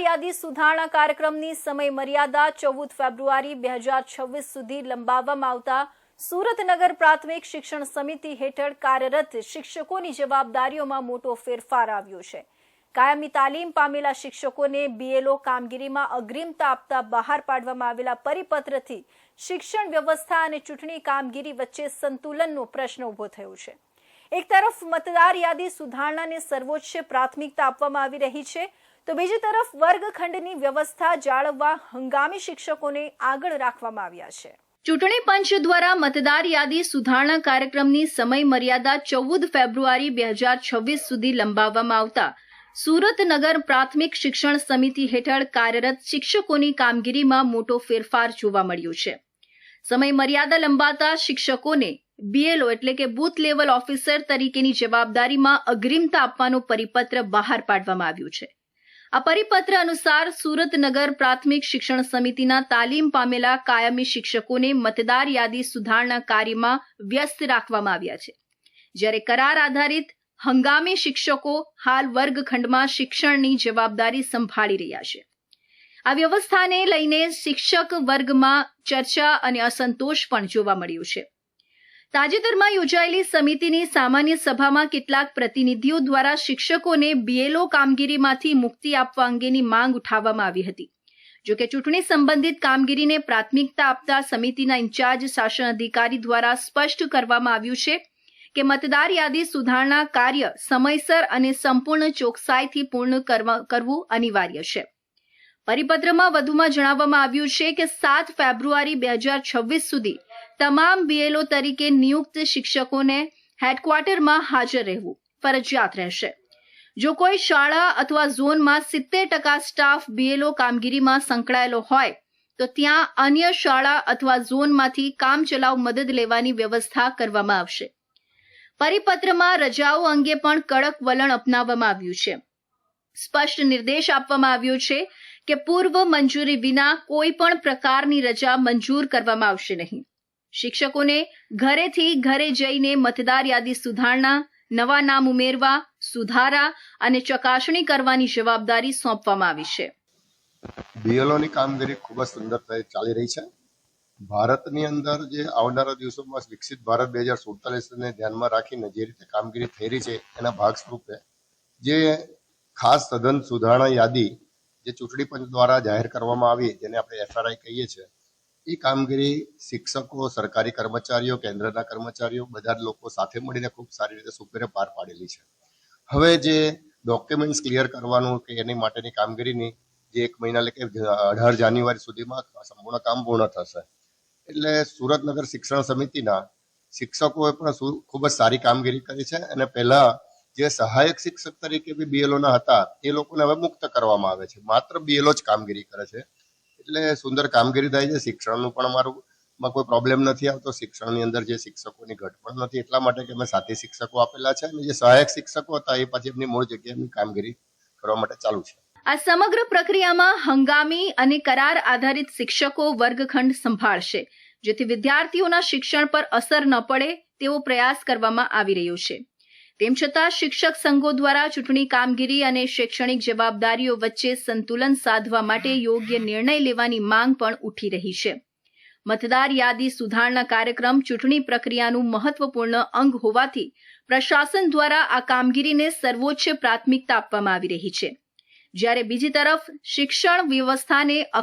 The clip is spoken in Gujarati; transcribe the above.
યાદી સુધારણા કાર્યક્રમની સમય મર્યાદા ચૌદ ફેબ્રુઆરી બે સુધી લંબાવવામાં આવતા સુરતનગર પ્રાથમિક શિક્ષણ સમિતિ હેઠળ કાર્યરત શિક્ષકોની જવાબદારીઓમાં મોટો ફેરફાર આવ્યો છે. કાયમી તાલીમ પામેલા શિક્ષકોને બીએલઓ કામગીરીમાં અગ્રિમતા આપતા બહાર પાડવામાં આવેલા પરિપત્રથી શિક્ષણ વ્યવસ્થા અને ચૂંટણી કામગીરી વચ્ચે સંતુલનનો પ્રશ્ન ઊભો થયો છે. એક તરફ મતદાર યાદી સુધારણાને સર્વોચ્ચ પ્રાથમિકતા આપવામાં આવી રહી છે તો બીજી તરફ વર્ગખંડની વ્યવસ્થા જાળવવા હંગામી શિક્ષકોને આગળ રાખવામાં આવ્યા છે. ચૂંટણી પંચ દ્વારા મતદાર યાદી સુધારણા કાર્યક્રમની સમય મર્યાદા ચૌદ ફેબ્રુઆરી બે હજાર છવ્વીસ સુધી લંબાવવામાં આવતા સુરતનગર પ્રાથમિક શિક્ષણ સમિતિ હેઠળ કાર્યરત શિક્ષકોની કામગીરીમાં મોટો ફેરફાર જોવા મળ્યો છે. સમય મર્યાદા લંબાતા શિક્ષકોને બીએલઓ એટલે કે બૂથ લેવલ ઓફિસર તરીકેની જવાબદારીમાં અગ્રિમતા આપવાનો પરિપત્ર બહાર પાડવામાં આવ્યો છે. આ પરિપત્ર અનુસાર સુરતનગર પ્રાથમિક શિક્ષણ સમિતિના તાલીમ પામેલા કાયમી શિક્ષકોને મતદાર યાદી સુધારણા કાર્યમાં વ્યસ્ત રાખવામાં આવ્યા છે. જ્યારે કરાર આધારિત હંગામી શિક્ષકો હાલ વર્ગખંડમાં શિક્ષણની જવાબદારી સંભાળી રહ્યા છે. આ વ્યવસ્થાને લઈને શિક્ષક વર્ગમાં ચર્ચા અને અસંતોષ પણ જોવા મળ્યું છે. તાજેતરમાં યોજાયેલી સમિતિની સામાન્ય સભામાં કેટલાક પ્રતિનિધિઓ દ્વારા શિક્ષકોને બીએલઓ કામગીરીમાંથી મુક્તિ આપવા અંગેની માંગ ઉઠાવવામાં આવી હતી. જોકે ચૂંટણી સંબંધિત કામગીરીને પ્રાથમિકતા આપતા સમિતિના ઇન્ચાર્જ શાસન અધિકારી દ્વારા સ્પષ્ટ કરવામાં આવ્યું છે કે મતદાર યાદી સુધારણા કાર્ય સમયસર અને સંપૂર્ણ ચોકસાઈથી પૂર્ણ કરવા- કરવું અનિવાર્ય છે. પરિપત્રમાં વધુમાં જણાવવામાં આવ્યું છે કે સાત ફેબ્રુઆરી બે હજાર છવ્વીસ સુધી તમામ બીએલઓ તરીકે નિયુક્ત શિક્ષકોને હેડક્વાર્ટરમાં હાજર રહેવું ફરજિયાત રહેશે. જો કોઈ શાળા અથવા ઝોનમાં સિત્તેર ટકા સ્ટાફ બીએલઓ કામગીરીમાં સંકળાયેલો હોય, તો ત્યાં અન્ય શાળા અથવા ઝોનમાંથી કામચલાઉ મદદ લેવાની વ્યવસ્થા કરવામાં આવશે. પરિપત્રમાં રજાઓ અંગે પણ કડક વલણ અપનાવવામાં આવ્યું છે. સ્પષ્ટ નિર્દેશ આપવામાં આવ્યો છે કે પૂર્વ મંજૂરી વિના કોઈ પણ પ્રકારની રજા મંજૂર કરવામાં આવશે નહીં. શિક્ષકોને ઘરેથી ઘરે જઈને મતદાર યાદી સુધારણા, નવા નામ ઉમેરવા, સુધારા અને ચકાસણી કરવાની જવાબદારી સોંપવામાં આવી છે. બીએલઓની કામગીરી ખૂબ જ સુંદરતાએ ચાલી રહી છે. ભારતની અંદર જે આવનારા દિવસોમાં વિકસિત ભારત બે હજાર સુડતાલીસને ધ્યાનમાં રાખીને જે રીતે કામગીરી થઈ રહી છે એના ભાગ સ્વરૂપે જે ખાસ સઘન સુધારણા યાદી જે ચૂંટણી પંચ દ્વારા જાહેર કરવામાં આવી, જેને આપણે એફઆરઆઈ કહીએ છીએ, એ કામગીરી શિક્ષકો, સરકારી કર્મચારીઓ, કેન્દ્રના કર્મચારીઓ, બધા જ લોકો સાથે મળીને ખૂબ સારી રીતે સુપેરે પાર પાડેલી છે. હવે જે ડોક્યુમેન્ટ્સ ક્લિયર કરવાનું કે એની માટેની કામગીરીની જે એક મહિના એટલે કે અઢાર જાન્યુઆરી સુધીમાં સંપૂર્ણ કામ પૂર્ણ થશે. એટલે સુરતનગર શિક્ષણ સમિતિના શિક્ષકોએ પણ ખૂબ જ સારી કામગીરી કરી છે અને પહેલા જે સહાયક શિક્ષક તરીકે બી બીએલઓના હતા, એ લોકોને હવે મુક્ત કરવામાં આવે છે. માત્ર બીએલઓ જ કામગીરી કરે છે. એટલે સુંદર કામગીરી થાય છે. શિક્ષણનું પણ અમારું માં કોઈ પ્રોબ્લેમ નથી આવતો. શિક્ષણની અંદર જે શિક્ષકોની ઘટ પણ નથી, એટલા માટે કે અમે સાથી શિક્ષકો આપેલા છે અને જે સહાયક શિક્ષકો હતા, એ પછી એમની મૂળ જગ્યાની કામગીરી કરવા માટે ચાલુ છે. આ સમગ્ર પ્રક્રિયામાં હંગામી અને કરાર આધારિત શિક્ષકો વર્ગખંડ સંભાળશે, જેથી વિદ્યાર્થીઓના શિક્ષણ પર અસર ન પડે તેવો પ્રયાસ કરવામાં આવી રહ્યો છે. તેમ છતાં શિક્ષક સંઘો દ્વારા ચૂંટણી કામગીરી અને શૈક્ષણિક જવાબદારીઓ વચ્ચે સંતુલન સાધવા માટે યોગ્ય નિર્ણય લેવાની માંગ પણ ઉઠી રહી છે. મતદાર યાદી સુધારણા કાર્યક્રમ ચૂંટણી પ્રક્રિયાનું મહત્વપૂર્ણ અંગ હોવાથી પ્રશાસન દ્વારા આ કામગીરીને સર્વોચ્ચ પ્રાથમિકતા આપવામાં આવી રહી છે. જ્યારે બીજી તરફ શિક્ષણ વ્યવસ્થાને